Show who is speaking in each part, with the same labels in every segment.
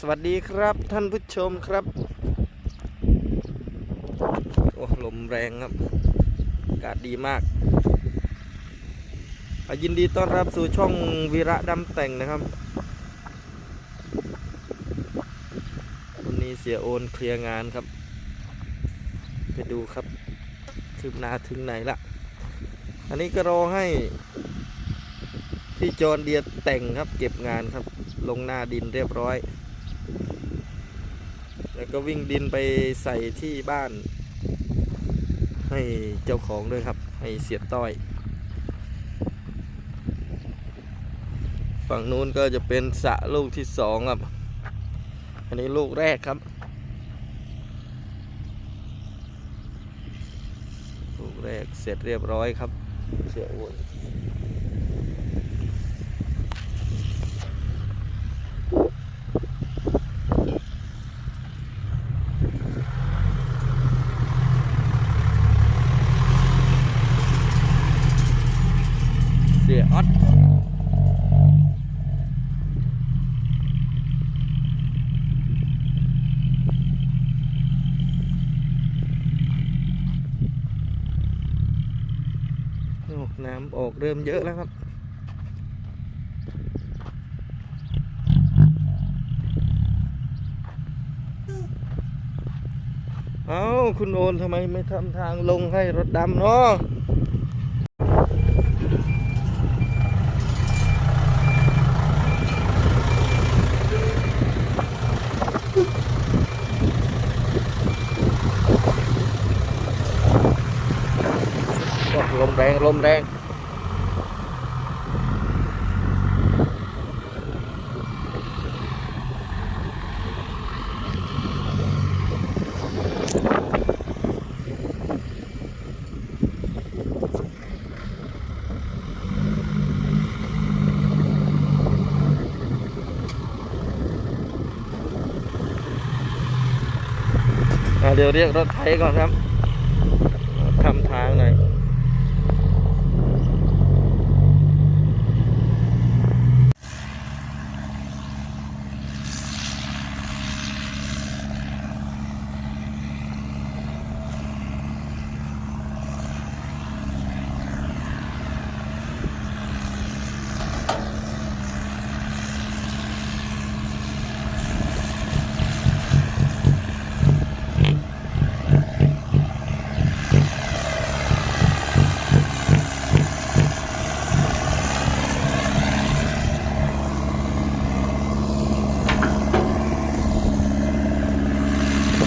Speaker 1: สวัสดีครับท่านผู้ชมครับ โอ้ลมแรงครับ อากาศดีมาก ยินดีต้อนรับสู่ช่องวีระดำแต่งนะครับ วันนี้เสียโอนเคลียร์งานครับ ไปดูครับคืบหน้าถึงไหนละอันนี้ก็รอให้พี่จอนเดียแต่งครับเก็บงานครับ ลงหน้าดินเรียบร้อย แล้วก็วิ่งดินไปใส่ที่บ้าน ให้เจ้าของด้วยครับ ให้เสียต้อย ฝั่งนู้นก็จะเป็นสะลูกที่สองครับ อันนี้ลูกแรกครับ ลูกแรกเสร็จเรียบร้อยครับ เสียอ้วน น้ำออกเริ่มเยอะแล้วครับเอ้าคุณโอนทำไมไม่ทำทางลงให้รถดำเนาะ โอ้ลมแรงลมแรงอะเดี๋ยวเรียกรถไถก่อนครับทำทางหน่อย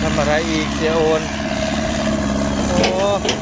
Speaker 1: ทำอะไรอีกเสียโอน โอ้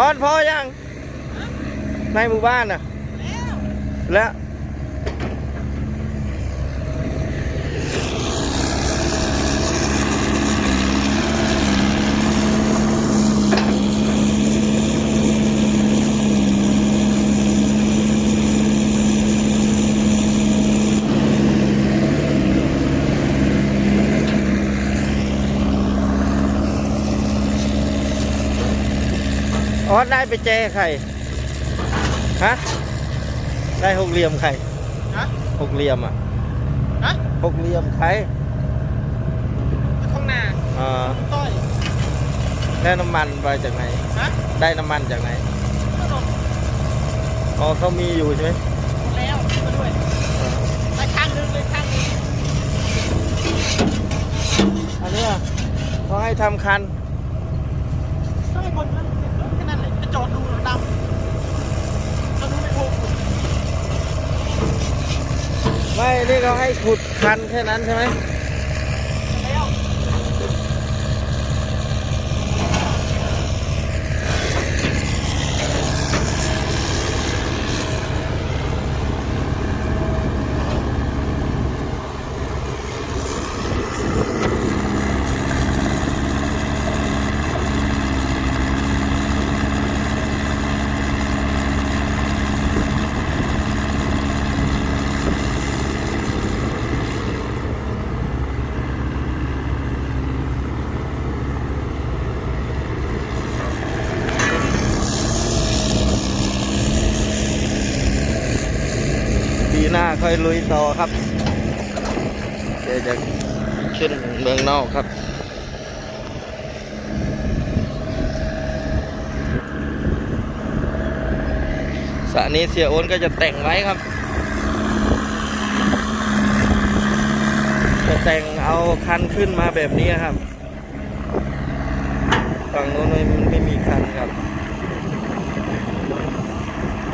Speaker 1: ออนพอยังในหมู่บ้านน่ะแล้ว ออสได้ไปเจใครฮะ ได้หกเหลี่ยมใคร
Speaker 2: ฮะ
Speaker 1: หกเหลี่ยมอะ
Speaker 2: ฮะ
Speaker 1: หกเหลี่ยมใคร
Speaker 2: ท้องนา
Speaker 1: อ่า
Speaker 2: ต้อย
Speaker 1: ได้น้ำมันไปจากไหน
Speaker 2: ฮะ
Speaker 1: ได้น้ำมันจากไหน
Speaker 2: ก็โดน
Speaker 1: อ๋อเขามีอยู่ใช่ไหม
Speaker 2: แล้วขึ้นมาด้วยไปข้างนึงเลยข้างนึง
Speaker 1: อันเนี้ยเขาให้ทำคัน
Speaker 2: ก็ให้คนนั้นเสร็จแล้วแค่นั้นแหละจะจอดดูดำจะดูไม่ถูก
Speaker 1: ไม่นี่เขาให้ขุดคันแค่นั้นใช่ไหม อยลุยต่อครับเดี๋ยวจะขึ้นเมืองนอกครับสระนี้เสียโอนก็จะแต่งไว้ครับ จะแต่งเอาคันขึ้นมาแบบนี้ครับ ฝั่งโน้นไม่ไม่มีคันครับ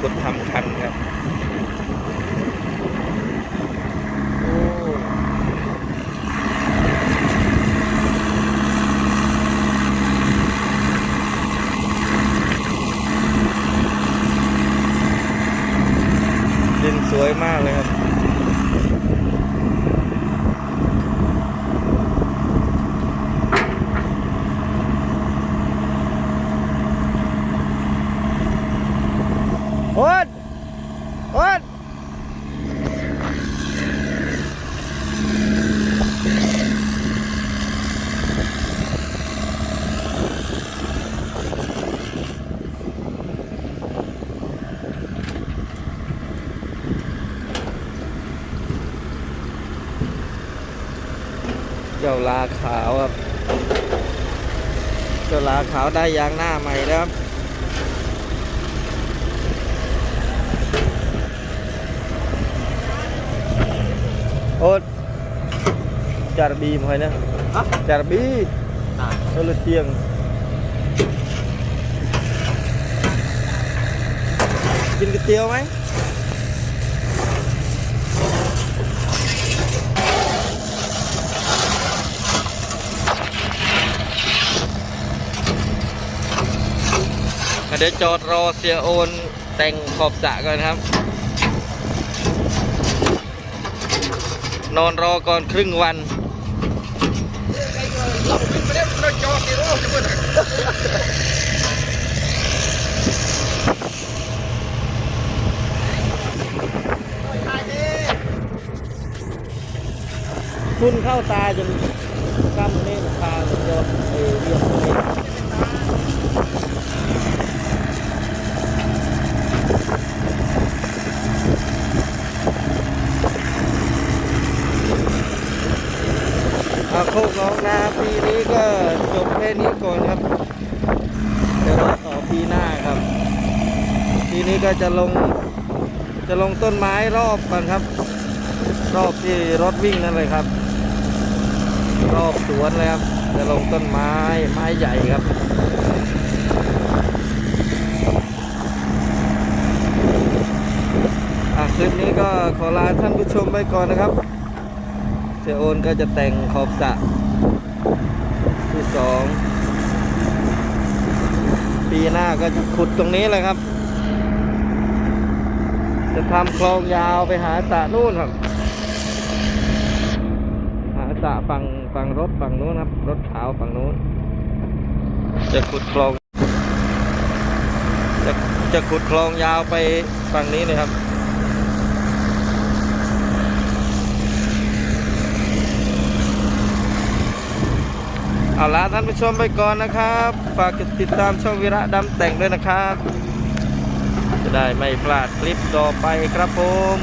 Speaker 1: กดทำคันครับ โอ้ดินสวยมากเลยครับ โอ๊ตโอ๊ตเจ้าลาขาวครับ เจ้าลาขาวได้ยางหน้าใหม่แล้วครับ Ốt Chả bì mà hỏi nè
Speaker 2: Hả?
Speaker 1: Chả bì
Speaker 2: À.
Speaker 1: Nó là tiền กินก๋วยเตี๋ยวไหม เดี๋ยวจอดรอเสียโอนแต่งขอบสระก่อนครับ นอนรอก่อนครึ่งวันคุณเข้าตาจนกล้ามเนื้อตาจนยอดเออเรียบเลยอาโคกน้องนาปีนี้ก็จบแค่นี้ก่อนครับ เดี๋ยวรอต่อปีหน้าครับ ปี นี้ก็จะลงจะลงต้นไม้รอบก่อนครับ รอบที่รถวิ่งนั่นเลยครับ รอบสวนเลยครับ จะลงต้นไม้ไม้ใหญ่ครับคลิปนี้ก็ขอลาท่านผู้ชมไปก่อนนะครับ เสียโอนก็จะแต่งขอบสะที่สองปีหน้าก็จะขุดตรงนี้เลยครับ จะทำคลองยาวไปหาสระนู่นครับ หาสระฝั่งฝั่งรถฝั่งนู้นครับ รถขาวฝั่งนู้น จะขุดคลอง จะจะขุดคลองยาวไปฝั่งนี้เลยครับเอาละท่านผู้ชมไปก่อนนะครับ ฝากติดตามช่องวิระดำแต่งด้วยนะครับ จะได้ไม่พลาดคลิปต่อไปครับผม